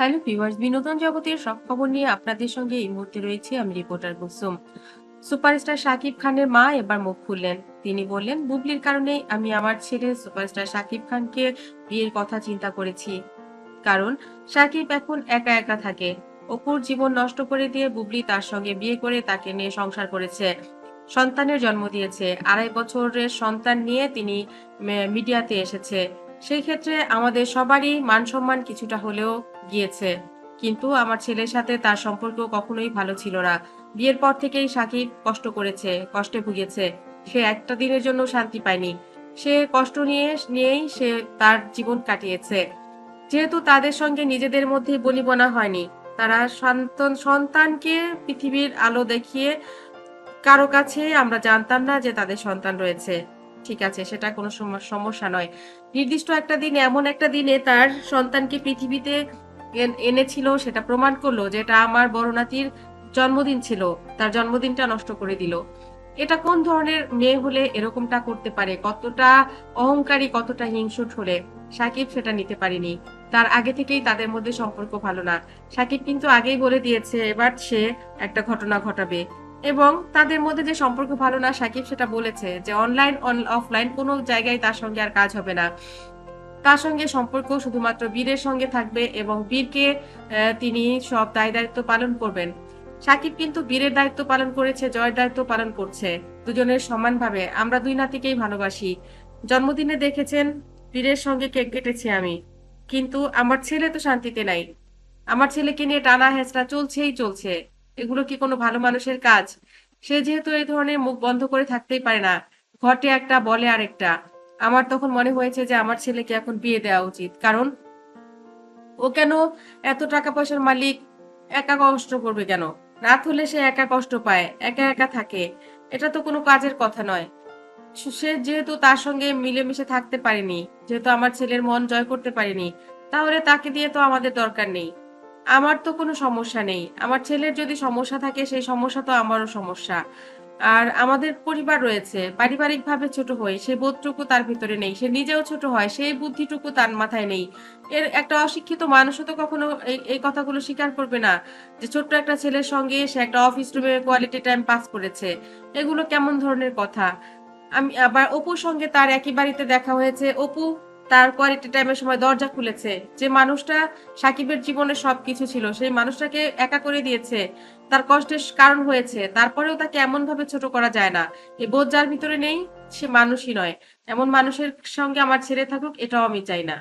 Hello viewers, বিনোদন জগতের সব খবর নিয়ে আপনাদের সঙ্গে এই মুহূর্তে রয়েছে আমি রিপোর্টার কুসুম। সুপারস্টার শাকিব খানের মা এবার মুখ খুললেন। তিনি বললেন, বুবলির কারণে আমি আমার ছেলে সুপারস্টার শাকিব খানকে বিয়ের কথা চিন্তা করেছি। কারণ শাকিব এখন একা একা থাকে। অপুর জীবন নষ্ট করে দিয়ে বুবলি তার সঙ্গে বিয়ে করে তাকে নিয়ে সংসার করেছে। সন্তানের জন্ম দিয়েছে। আড়াই বছরের সন্তান নিয়ে তিনি মিডিয়াতে এসেছে। সেই ক্ষেত্রে আমাদের সবারই মান সম্মান কিছুটা হলেও গিয়েছে। কিন্তু আমার ছেলের সাথে তার সম্পর্ক কখনোই ভালো ছিল না। বিয়ের পর থেকেই সাকিব কষ্ট করেছে, কষ্টে ভুগেছে সে একটা দিনের জন্য শান্তি পায়নি। সে কষ্ট নিয়ে, নিয়েই সে তার জীবন কাটিয়েছে। যেহেতু তাদের সঙ্গে নিজেদের মধ্যে বনিবনা হয়নি, তারা সন্তান, সন্তানকে পৃথিবীর আলো দেখিয়ে কারও কাছে আমরা জানতাম না যে তাদের সন্তান রয়েছে। ঠিক আছে, সেটা কোনো সম- সমস্যা নয়। নির্দিষ্ট একটা দিন, এমন একটা দিনে তার সন্তানকে পৃথিবীতে এনেছিল, সেটা প্রমাণ করল যে এটা আমার বড় নাতির জন্মদিন ছিল, তার জন্মদিনটা নষ্ট করে দিল। এটা কোন ধরনের মেয়ে হলে এরকমটা করতে পারে? কতটা অহংকারী, কতটা হিংসুট হলে? সাকিব সেটা নিতে পারেনি। তার আগে থেকেই তাদের মধ্যে সম্পর্ক ভালো না। সাকিব কিন্তু আগেই বলে দিয়েছে, এবার সে একটা ঘটনা ঘটাবে। এবং তাদের মধ্যে যে সম্পর্ক ভালো না, সাকিব সেটা বলেছে যে, অনলাইন অফলাইন কোনো জায়গায় তার সঙ্গে আর কাজ হবে না। তার সঙ্গে সম্পর্ক? শুধুমাত্র বীরের সঙ্গে থাকবে এবং বীরকে তিনি সব দায় দায়িত্ব পালন করবেন। সাকিব কিন্তু বীরের দায়িত্ব পালন করেছে, জয়ের দায়িত্ব পালন করছে। দুজনের সমানভাবে আমরা দুই নাতিকেই ভালোবাসি। জন্মদিনে দেখেছেন, বীরের সঙ্গে কেক কেটেছি আমি। কিন্তু আমার ছেলে তো শান্তিতে নাই। আমার ছেলেকে নিয়ে টানা হেঁচড়া চলছেই চলছে। এগুলো কি কোনো ভালো মানুষের কাজ? সে যেহেতু এই ধরনের মুখ বন্ধ করে থাকতেই পারে না, ঘটে একটা, বলে আরেকটা। আমার তখন মনে হয়েছে যে আমার ছেলেকে এখন বিয়ে দেওয়া উচিত। কারণ ও কেন এত টাকা পয়সার মালিক? একা কষ্ট করবে কেন? রাত হলে সে একা কষ্ট পায়, একা একা থাকে। এটা তো কোনো কাজের কথা নয়। সে যেহেতু তার সঙ্গে মিলেমিশে থাকতে পারেনি, যেহেতু আমার ছেলের মন জয় করতে পারেনি, তাহলে তাকে দিয়ে তো আমাদের দরকার নেই। আমার তো কোনো সমস্যা নেই। আমার ছেলের যদি সমস্যা থাকে, সেই সমস্যা তো আমারও সমস্যা। আর আমাদের পরিবার রয়েছে। পারিবারিক ভাবে ছোট হই সে বোধটুকু তার ভিতরে নেই। সে নিজেও ছোট হয়, সেই বুদ্ধিটুকু তার মাথায় নেই। এর একটা অশিক্ষিত মানুষও তো কখনো এই কথাগুলো স্বীকার করবে না যে ছোট্ট একটা ছেলের সঙ্গে সে একটা অফিস রুমে কোয়ালিটি টাইম পাস করেছে। এগুলো কেমন ধরনের কথা? আমি আবার অপুর সঙ্গে তার একই বাড়িতে দেখা হয়েছে। অপু তার কোয়ালিটি টাইমের সময় দরজা খুলেছে। যে মানুষটা সাকিবের জীবনে সবকিছু ছিল, সেই মানুষটাকে একা করে দিয়েছে। তার কষ্টের কারণ হয়েছে। তারপরেও তাকে এমন ভাবে ছোট করা যায় না। এই বোধ যার ভিতরে নেই, সে মানুষই নয়। এমন মানুষের সঙ্গে আমার ছেড়ে থাকুক, এটাও আমি চাই না।